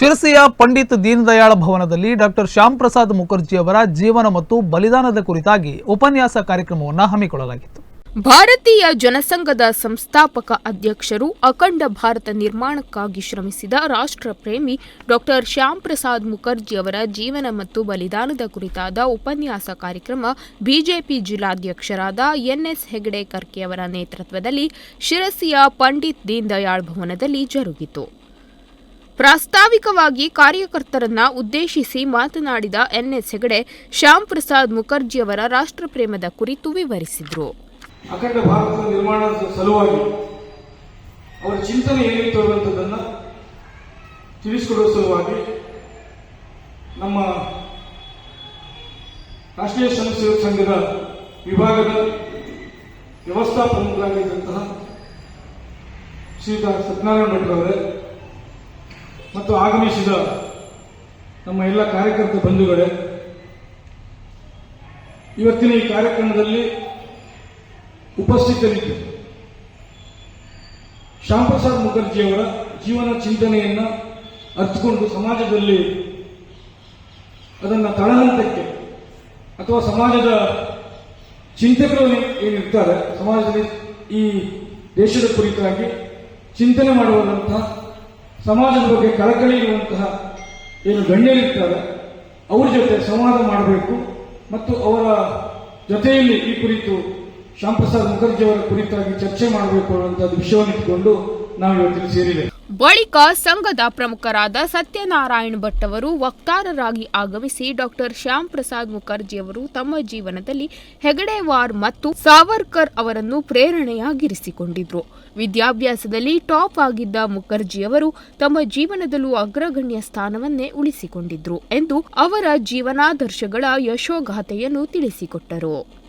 ಶಿರಸಿಯ ಪಂಡಿತ್ ದೀನದಯಾಳ ಭವನದಲ್ಲಿ ಡಾಕ್ಟರ್ ಶ್ಯಾಮ್ ಪ್ರಸಾದ್ ಮುಖರ್ಜಿ ಅವರ ಜೀವನ ಮತ್ತು ಬಲಿದಾನದ ಕುರಿತಾಗಿ ಉಪನ್ಯಾಸ ಕಾರ್ಯಕ್ರಮವನ್ನು ಹಮ್ಮಿಕೊಳ್ಳಲಾಗಿತ್ತು. ಭಾರತೀಯ ಜನಸಂಘದ ಸಂಸ್ಥಾಪಕ ಅಧ್ಯಕ್ಷರು ಅಖಂಡ ಭಾರತ ನಿರ್ಮಾಣಕ್ಕಾಗಿ ಶ್ರಮಿಸಿದ ರಾಷ್ಟ್ರಪ್ರೇಮಿ ಡಾಕ್ಟರ್ ಶ್ಯಾಮ್ ಪ್ರಸಾದ್ ಮುಖರ್ಜಿ ಅವರ ಜೀವನ ಮತ್ತು ಬಲಿದಾನದ ಕುರಿತಾದ ಉಪನ್ಯಾಸ ಕಾರ್ಯಕ್ರಮ ಬಿಜೆಪಿ ಜಿಲ್ಲಾಧ್ಯಕ್ಷರಾದ ಎನ್ಎಸ್ ಹೆಗಡೆ ಕರ್ಕೆ ಅವರ ನೇತೃತ್ವದಲ್ಲಿ ಶಿರಸಿಯ ಪಂಡಿತ್ ದೀನ್ ದಯಾಳ್ ಭವನದಲ್ಲಿ ಜರುಗಿತು. ಪ್ರಾಸ್ತಾವಿಕವಾಗಿ ಕಾರ್ಯಕರ್ತರನ್ನ ಉದ್ದೇಶಿಸಿ ಮಾತನಾಡಿದ ಎನ್ಎಸ್ ಹೆಗಡೆ, ಶ್ಯಾಮ್ ಪ್ರಸಾದ್ ಮುಖರ್ಜಿ ಅವರ ರಾಷ್ಟ್ರಪ್ರೇಮದ ಕುರಿತು ವಿವರಿಸಿದರು. ಅಖಂಡ ಭಾರತದ ನಿರ್ಮಾಣದ ಸಲುವಾಗಿ ಅವರ ಚಿಂತನೆ ಏನಿತ್ತು ಅನ್ನುವಂಥದ್ದನ್ನು ತಿಳಿಸಿಕೊಡುವ ಸಲುವಾಗಿ ನಮ್ಮ ರಾಷ್ಟ್ರೀಯ ಸ್ವಯಂ ಸಂಘದ ವಿಭಾಗದ ವ್ಯವಸ್ಥಾಪಕರಾಗಿದ್ದಂತಹ ಶ್ರೀಯುತ ಸತ್ಯನಾರಾಯಣ ಭಟ್ರವರೇ ಮತ್ತು ಆಗಮಿಸಿದ ನಮ್ಮ ಎಲ್ಲ ಕಾರ್ಯಕರ್ತ ಬಂಧುಗಳೇ, ಇವತ್ತಿನ ಈ ಕಾರ್ಯಕ್ರಮದಲ್ಲಿ ಉಪಸ್ಥಿತರಿದ್ದರು ಶ್ಯಾಮ್ ಪ್ರಸಾದ್ ಮುಖರ್ಜಿಯವರ ಜೀವನ ಚಿಂತನೆಯನ್ನು ಅರ್ಥಕೊಂಡು ಸಮಾಜದಲ್ಲಿ ಅದನ್ನು ತಳಹಂತಕ್ಕೆ ಅಥವಾ ಸಮಾಜದ ಚಿಂತಕರು ಏನಿರ್ತಾರೆ, ಸಮಾಜದಲ್ಲಿ ಈ ದೇಶದ ಕುರಿತಾಗಿ ಚಿಂತನೆ ಮಾಡುವಂತಹ ಸಮಾಜದ ಬಗ್ಗೆ ಕಳಕಳಿ ಇರುವಂತಹ ಏನು ಗಣ್ಯರಿರ್ತಾರೆ, ಅವ್ರ ಜೊತೆ ಸಂವಾದ ಮಾಡಬೇಕು ಮತ್ತು ಅವರ ಜೊತೆಯಲ್ಲಿ ಈ ಕುರಿತು ಶ್ಯಾಮ್ ಪ್ರಸಾದ್ ಮುಖರ್ಜಿ ಅವರ ಕುರಿತಾಗಿ ಚರ್ಚೆ ಮಾಡಬೇಕು ಅನ್ನುವಂಥದ್ದು ವಿಷಯವನ್ನು ಇಟ್ಟುಕೊಂಡು ನಾವು ಇವತ್ತಿನ ಸೇರಿದೆ ಬಳಿಕ ಸಂಘದ ಪ್ರಮುಖರಾದ ಸತ್ಯನಾರಾಯಣ ಭಟ್ ಅವರು ವಕ್ತಾರರಾಗಿ ಆಗಮಿಸಿ ಡಾಕ್ಟರ್ ಶ್ಯಾಮ್ ಪ್ರಸಾದ್ ಮುಖರ್ಜಿ ಅವರು ತಮ್ಮ ಜೀವನದಲ್ಲಿ ಹೆಗಡೆವಾರ್ ಮತ್ತು ಸಾವರ್ಕರ್ ಅವರನ್ನು ಪ್ರೇರಣೆಯಾಗಿರಿಸಿಕೊಂಡಿದ್ರು. ವಿದ್ಯಾಭ್ಯಾಸದಲ್ಲಿ ಟಾಪ್ ಆಗಿದ್ದ ಮುಖರ್ಜಿ ಅವರು ತಮ್ಮ ಜೀವನದಲ್ಲೂ ಅಗ್ರಗಣ್ಯ ಸ್ಥಾನವನ್ನೇ ಉಳಿಸಿಕೊಂಡಿದ್ರು ಎಂದು ಅವರ ಜೀವನಾದರ್ಶಗಳ ಯಶೋಗಾಥೆಯನ್ನು ತಿಳಿಸಿಕೊಟ್ಟರು.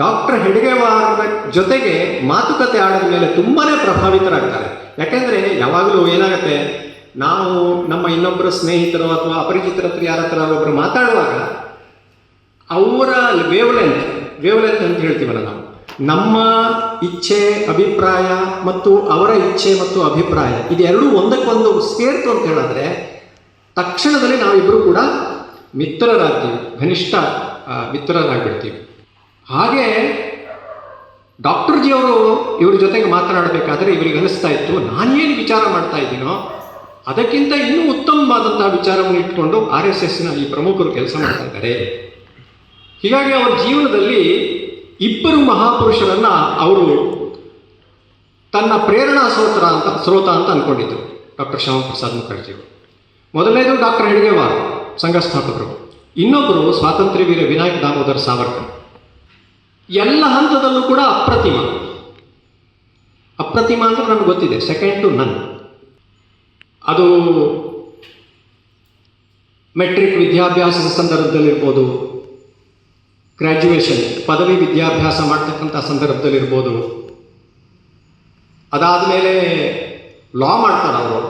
ಡಾಕ್ಟರ್ ಹೆಡ್ಗೆವಾರನ ಜೊತೆಗೆ ಮಾತುಕತೆ ಆಡದ ಮೇಲೆ ತುಂಬಾ ಪ್ರಭಾವಿತರಾಗ್ತಾರೆ. ಯಾಕೆಂದರೆ ಯಾವಾಗಲೂ ಏನಾಗುತ್ತೆ, ನಾವು ನಮ್ಮ ಇನ್ನೊಬ್ಬರ ಸ್ನೇಹಿತರು ಅಥವಾ ಅಪರಿಚಿತರ ಹತ್ರ, ಯಾರ ಹತ್ರ ಒಬ್ಬರು ಮಾತಾಡುವಾಗ ಅವರ ವೇವ್ಲೆಂತ್ ವೇವ್ಲೆಂತ್ ಅಂತ ಹೇಳ್ತೀವಲ್ಲ ನಾವು. ನಮ್ಮ ಇಚ್ಛೆ, ಅಭಿಪ್ರಾಯ ಮತ್ತು ಅವರ ಇಚ್ಛೆ ಮತ್ತು ಅಭಿಪ್ರಾಯ ಇದೆರಡೂ ಒಂದಕ್ಕೊಂದು ಸೇರ್ತು ಅಂತ ಹೇಳಿದ್ರೆ, ತಕ್ಷಣದಲ್ಲಿ ನಾವಿಬ್ಬರು ಕೂಡ ಮಿತ್ರರಾಗ್ತೀವಿ, ಘನಿಷ್ಠ ಮಿತ್ರರಾಗ್ಬಿಡ್ತೀವಿ. ಹಾಗೆ ಡಾಕ್ಟರ್ ಜಿ ಅವರು ಇವ್ರ ಜೊತೆಗೆ ಮಾತನಾಡಬೇಕಾದ್ರೆ ಇವರಿಗೆ ಅನಿಸ್ತಾ ಇತ್ತು, ನಾನೇನು ವಿಚಾರ ಮಾಡ್ತಾ ಇದ್ದೀನೋ ಅದಕ್ಕಿಂತ ಇನ್ನೂ ಉತ್ತಮವಾದಂತಹ ವಿಚಾರವನ್ನು ಇಟ್ಕೊಂಡು ಆರ್ ಎಸ್ ಎಸ್ನ ಈ ಪ್ರಮುಖರು ಕೆಲಸ ಮಾಡ್ತಾ ಇದ್ದಾರೆ. ಹೀಗಾಗಿ ಅವರ ಜೀವನದಲ್ಲಿ ಇಬ್ಬರು ಮಹಾಪುರುಷರನ್ನ ಅವರು ತನ್ನ ಪ್ರೇರಣಾ ಸ್ರೋತ ಅಂತ ಸ್ರೋತ ಅಂತ ಅನ್ಕೊಂಡಿದ್ರು ಡಾಕ್ಟರ್ ಶ್ಯಾಮ ಪ್ರಸಾದ್ ಮುಖರ್ಜಿ ಅವರು ಮೊದಲನೇದು ಡಾಕ್ಟರ್ ಹೆಡ್ಗೇವಾರ್ ಸಂಘ ಸ್ಥಾಪಕರು ಇನ್ನೊಬ್ಬರು ಸ್ವಾತಂತ್ರ್ಯ ವೀರ ವಿನಾಯಕ್ ದಾಮೋದರ್ ಸಾವರ್ಕರ್. ಎಲ್ಲ ಹಂತದಲ್ಲೂ ಕೂಡ ಅಪ್ರತಿಮ. ಅಪ್ರತಿಮ ಅಂದ್ರೆ ನಮ್ಗೆ ಗೊತ್ತಿದೆ ಸೆಕೆಂಡ್ ಟು ನನ್ ಅದು ಮೆಟ್ರಿಕ್ ವಿದ್ಯಾಭ್ಯಾಸದ ಸಂದರ್ಭದಲ್ಲಿರ್ಬೋದು ಗ್ರ್ಯಾಜುಯೇಷನ್ ಪದವಿ ವಿದ್ಯಾಭ್ಯಾಸ ಮಾಡ್ತಕ್ಕಂಥ ಸಂದರ್ಭದಲ್ಲಿರ್ಬೋದು. ಅದಾದ ಮೇಲೆ ಲಾ ಮಾಡ್ತಾರೆ ಅವರು,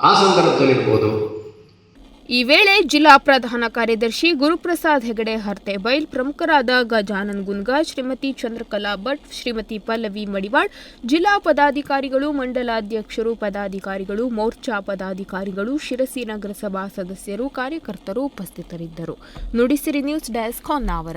ಆ ಸಂದರ್ಭದಲ್ಲಿರ್ಬೋದು. ಈ ವೇಳೆ ಜಿಲ್ಲಾ ಪ್ರಧಾನ ಕಾರ್ಯದರ್ಶಿ ಗುರುಪ್ರಸಾದ್ ಹೆಗಡೆ ಹರ್ತೆಬೈಲ್ ಪ್ರಮುಖರಾದ ಗಜಾನನ್ ಗುನ್ಗಾ, ಶ್ರೀಮತಿ ಚಂದ್ರಕಲಾ ಭಟ್, ಶ್ರೀಮತಿ ಪಲ್ಲವಿ ಮಡಿವಾಳ್, ಜಿಲ್ಲಾ ಪದಾಧಿಕಾರಿಗಳು, ಮಂಡಲಾಧ್ಯಕ್ಷರು, ಪದಾಧಿಕಾರಿಗಳು, ಮೋರ್ಚಾ ಪದಾಧಿಕಾರಿಗಳು, ಶಿರಸಿ ನಗರಸಭಾ ಸದಸ್ಯರು, ಕಾರ್ಯಕರ್ತರು ಉಪಸ್ಥಿತರಿದ್ದರು. Nudisiri news desk Honnavar.